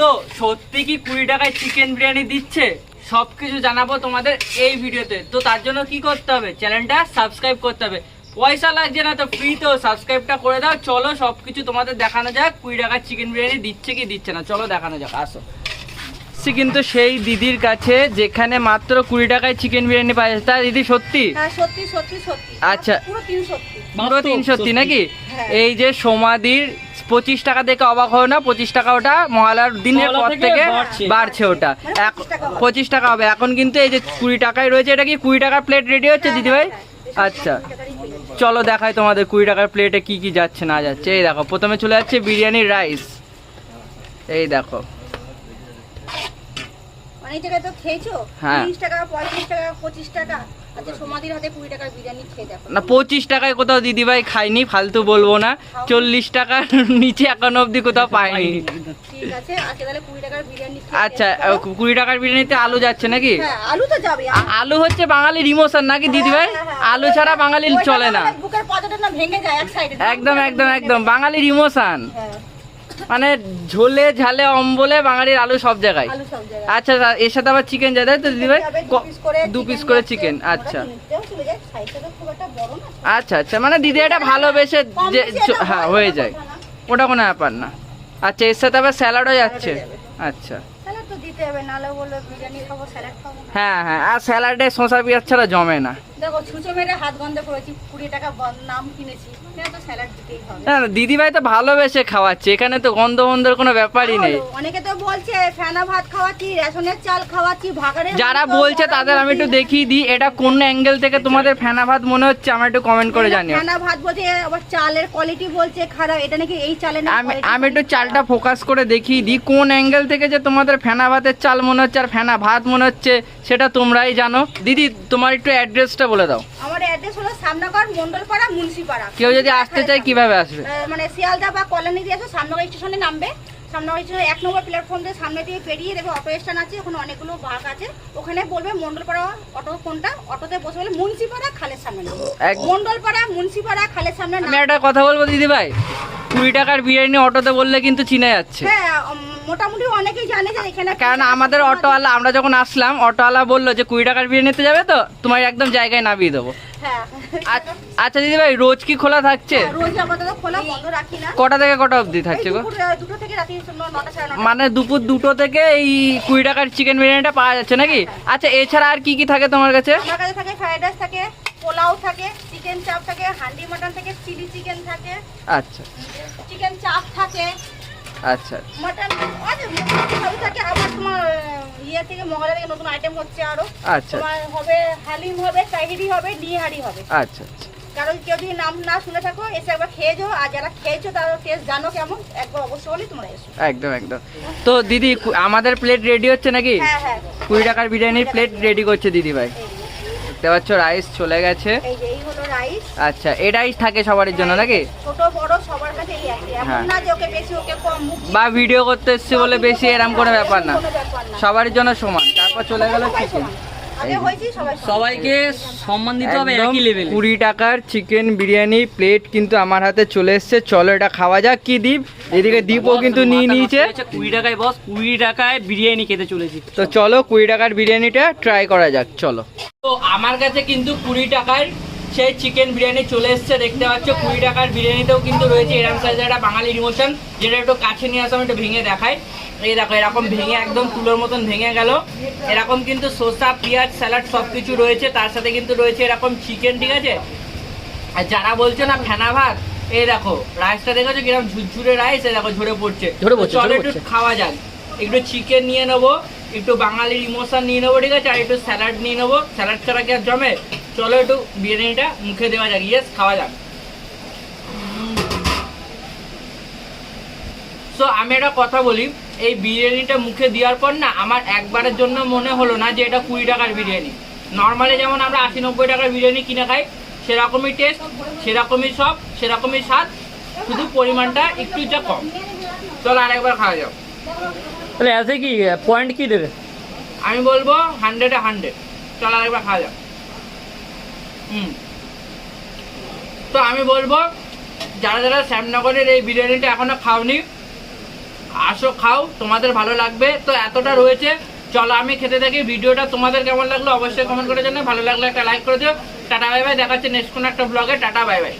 তো সত্যি কি কুড়ি টাকায় চিকেন বিরিয়ানি দিচ্ছে? সব কিছু জানাব তোমাদের এই ভিডিওতে। তো তার জন্য কি করতে হবে? চ্যানেলটা সাবস্ক্রাইব করতে হবে। পয়সা লাগছে না তো ফ্রি তো সাবস্ক্রাইবটা করে দাও। চলো সব কিছু তোমাদের দেখানো যাক। কুড়ি টাকার চিকেন বিরিয়ানি দিচ্ছে কি দিচ্ছে না? চলো দেখানো যাক। আসো। সে কিন্তু সেই দিদির কাছে যেখানে মাত্র কুড়ি টাকায় চিকেন বিরিয়ানি পাওয়া যাচ্ছে তা দিদি সত্যি? হ্যাঁ সত্যি সত্যি সত্যি। আচ্ছা। পুরো তিন সত্যি? নাকি? হ্যাঁ। এই যে সমাধির পঁচিশ টাকা দেখে অবাক হয় না পঁচিশ টাকা ওটা মহালার দিনের পর থেকে বাড়ছে। ওটা। মানে এক- 25 টাকা হবে। পঁচিশ টাকা হবে। এখন কিন্তু এই যে কুড়ি টাকায় রয়েছে এটা কি কুড়ি টাকার প্লেট রেডি হচ্ছে দিদি ভাই আচ্ছা। চলো দেখাই তোমাদের কুড়ি টাকার প্লেটে কি কি যাচ্ছে না যাচ্ছে। এই দেখো প্রথমে চলে যাচ্ছে বিরিয়ানির রাইস এই দেখো। অনেক জায়গায় তো খেয়েছো? হ্যাঁ। তিরিশ টাকা পঁয়ত্রিশ টাকা পঁচিশ টাকা? আচ্ছা না পঁচিশ টাকায় কোথাও দিদি ভাই খাইনি ফালতু বলব না। চল্লিশ টাকার নিচে এখন অব্দি কোথাও পাইনি আচ্ছা কুড়ি টাকার বিরিয়ানিতে আলু যাচ্ছে নাকি? হ্যাঁ আলু হচ্ছে বাঙালির ইমোশন নাকি দিদি ভাই হ্যাঁ, হ্যাঁ, আলু ছাড়া বাঙালির চলে না একদম একদম একদম বাঙালির ইমোশন। হ্যাঁ। মানে ঝোলে ঝালে অম্বলে বাঙালির আলু সব জায়গায়। আচ্ছা এর সাথে আবার চিকেন যায় তাই তো দিদি ভাই? দু পিস করে চিকেন আচ্ছা। আচ্ছা আচ্ছা মানে দিদি এটা ভালোবেসে যে হ্যাঁ হয়ে যায়। ওটা কোনো ব্যাপার না। আচ্ছা এর সাথে আবার স্যালাডও যাচ্ছে। আচ্ছা। হ্যাঁ হ্যাঁ আর স্যালাডে শসা পেঁয়াজ ছাড়া জমে না। দেখো ছুঁচো মেরে হাত গন্ধ করেছি কুড়ি টাকা নাম কিনেছি। তো স্যালাড দিতেই হবে। না না দিদি ভাই তো ভালোবেসে খাওয়াচ্ছে এখানে তো গন্ধ গন্ধের কোনো ব্যাপারই নেই। অনেকে তো বলছে ফেনা ভাত খাওয়াচ্ছি রেশনের চাল খাওয়াচ্ছি ভাগাড়ের যারা বলছে তাদের আমি একটু দেখিয়ে দিই এটা কোন অ্যাঙ্গেল থেকে তোমাদের ফেনা ভাত মনে হচ্ছে আমার একটু কমেন্ট করে জানিও। ফেনা ভাত বলছে আবার চালের কোয়ালিটি বলছে খারাপ এটা নাকি এই চালের আমি আমি একটু চালটা ফোকাস করে দেখিয়ে দিই কোন অ্যাঙ্গেল থেকে যে তোমাদের ফেনা ভাতের চাল মনে হচ্ছে আর ফেনা ভাত মনে হচ্ছে সেটা তোমরাই জানো। দিদি তোমার একটু অ্যাড্রেসটা বলে দাও। আমার অ্যাড্রেস হলো সামনাগর মন্ডলপাড়া মুন্সিপাড়া। কেউ যদি আসতে চায় কীভাবে আসবে? মানে শিয়ালদা বা কলোনি দিয়ে আসো সামনগর স্টেশনে নামবে। সামনগর স্টেশনে এক নম্বর প্ল্যাটফর্ম দিয়ে সামনে দিয়ে পেরিয়ে দেবে অটো স্ট্যান্ড আছে ওখানে অনেকগুলো ভাগ আছে। ওখানে বলবে মন্ডলপাড়া অটো কোনটা? অটোতে বসে বলে মুন্সিপাড়া খালের সামনে মন্ডলপাড়া মুন্সিপাড়া খালের সামনে আমি একটা কথা বলব দিদি ভাই কুড়ি টাকার বিরিয়ানি অটোতে বললে কিন্তু চিনে যাচ্ছে। হ্যাঁ মোটামুটি অনেকেই জানে যে এখানে কারণ আমাদের অটোওয়ালা আমরা যখন আসলাম অটোওয়ালা বলল যে কুড়ি টাকার বিরিয়ানিতে যাবে তো তোমার একদম জায়গায় নামিয়ে দেবো। হ্যাঁ। আচ্ছা দিদি ভাই রোজ কি খোলা থাকছে? না। কটা থেকে কটা অবধি থাকছে গো? মানে দুপুর দুটো থেকে এই কুড়ি টাকার চিকেন বিরিয়ানিটা পাওয়া যাচ্ছে নাকি? আচ্ছা এছাড়া আর কি কি থাকে তোমার কাছে? আমার কাছে থাকে ফ্রাইড রাইস থাকে পোলাও থাকে চিকেন চাপ থাকে হান্ডি মাটন থাকে চিলি চিকেন থাকে। আচ্ছা। চিকেন চাপ থাকে আচ্ছা মাটন আছে সবই থাকে আবার তোমার ইয়ে থেকে মঙ্গলা থেকে নতুন আইটেম হচ্ছে আরও। আচ্ছা তোমার হবে হালিম হবে তাহিরি হবে নিহারি হবে। আচ্ছা আচ্ছা। কারণ কেউ যদি নাম না শুনে থাকো এসে একবার খেয়ে যাও আর যারা খেয়েছো তারা টেস্ট জানো কেমন একবার অবশ্যই হলে তোমরা এসো। একদম একদম। তো দিদি আমাদের প্লেট রেডি হচ্ছে নাকি? হ্যাঁ হ্যাঁ। কুড়ি টাকার বিরিয়ানির প্লেট রেডি করছে দিদি ভাই দেখতে পাচ্ছ রাইস চলে গেছে। এই যে এই হলো রাইস আচ্ছা এই রাইস থাকে সবার জন্য নাকি? ছোট বড় সবার কাছে এই একই। হ্যাঁ। এমন না যে ওকে বেশি ওকে কম বা ভিডিও করতে এসছে বলে বেশি এরম কোনো ব্যাপার না। সবার জন্য সমান। তারপর চলে গেল চিকেন। সবাইকে সম্মান দিতে হবে একই লেভেলে কুড়ি টাকার চিকেন বিরিয়ানি প্লেট কিন্তু আমার হাতে চলে এসছে। চলো এটা খাওয়া যাক। কি দীপ? এদিকে দীপও কিন্তু নিয়ে নিয়েছে। কুড়ি টাকায় বস কুড়ি টাকায় বিরিয়ানি খেতে চলেছি। তো চলো কুড়ি টাকার বিরিয়ানিটা ট্রাই করা যাক। চলো। তো আমার কাছে কিন্তু কুড়ি টাকার সেই চিকেন বিরিয়ানি চলে এসছে দেখতে পাচ্ছ কুড়ি টাকার বিরিয়ানিতেও কিন্তু রয়েছে এরকম সাইজের একটা বাঙালি ইমোশন যেটা একটু কাছে নিয়ে আসো আমি একটু ভেঙে দেখাই। এই দেখো এরকম ভেঙে একদম তুলোর মতন ভেঙে গেল। এরকম কিন্তু শসা পেঁয়াজ স্যালাড সব কিছু রয়েছে তার সাথে কিন্তু রয়েছে এরকম চিকেন ঠিক আছে? আর যারা বলছে না ফেনা ভাত এই দেখো রাইসটা দেখেছ কীরকম ঝুরঝুরে রাইস এই দেখো ঝরে পড়ছে। চলো একটু খাওয়া যাক। একটু চিকেন নিয়ে নেব। একটু বাঙালির ইমোশন নিয়ে নেব, ঠিক আছে? আর একটু স্যালাড নিয়ে নেব। স্যালাড ছাড়া কি আর জমে? চলো একটু বিরিয়ানিটা মুখে দেওয়া যাক। ইয়েস খাওয়া যাক। সো আমি একটা কথা বলি, এই বিরিয়ানিটা মুখে দেওয়ার পর না, আমার একবারের জন্য মনে হলো না যে এটা কুড়ি টাকার বিরিয়ানি। নর্মালি যেমন আমরা আশি নব্বই টাকার বিরিয়ানি কিনে খাই, সেরকমই টেস্ট সেরকমই সব, সেরকমই স্বাদ, শুধু পরিমাণটা একটু যা কম। চলো আরেকবার খাওয়া যাও তাহলে এতে কি পয়েন্ট কি দেবে? আমি বলব হান্ড্রেডে হান্ড্রেড চল আরেকবার খাওয়া যাক। হুম। তো আমি বলব, যারা যারা শ্যামনগরের এই বিরিয়ানিটা এখনও খাওনি, আসো খাও, তোমাদের ভালো লাগবে। তো এতটা রয়েছে, চলো আমি খেতে থাকি। ভিডিওটা তোমাদের কেমন লাগল অবশ্যই কমেন্ট করে জানাও। ভালো লাগলে একটা লাইক করে দিও। টাটা বাই বাই দেখাচ্ছে নেক্সট কোনো একটা ব্লগে টাটা বাই বাই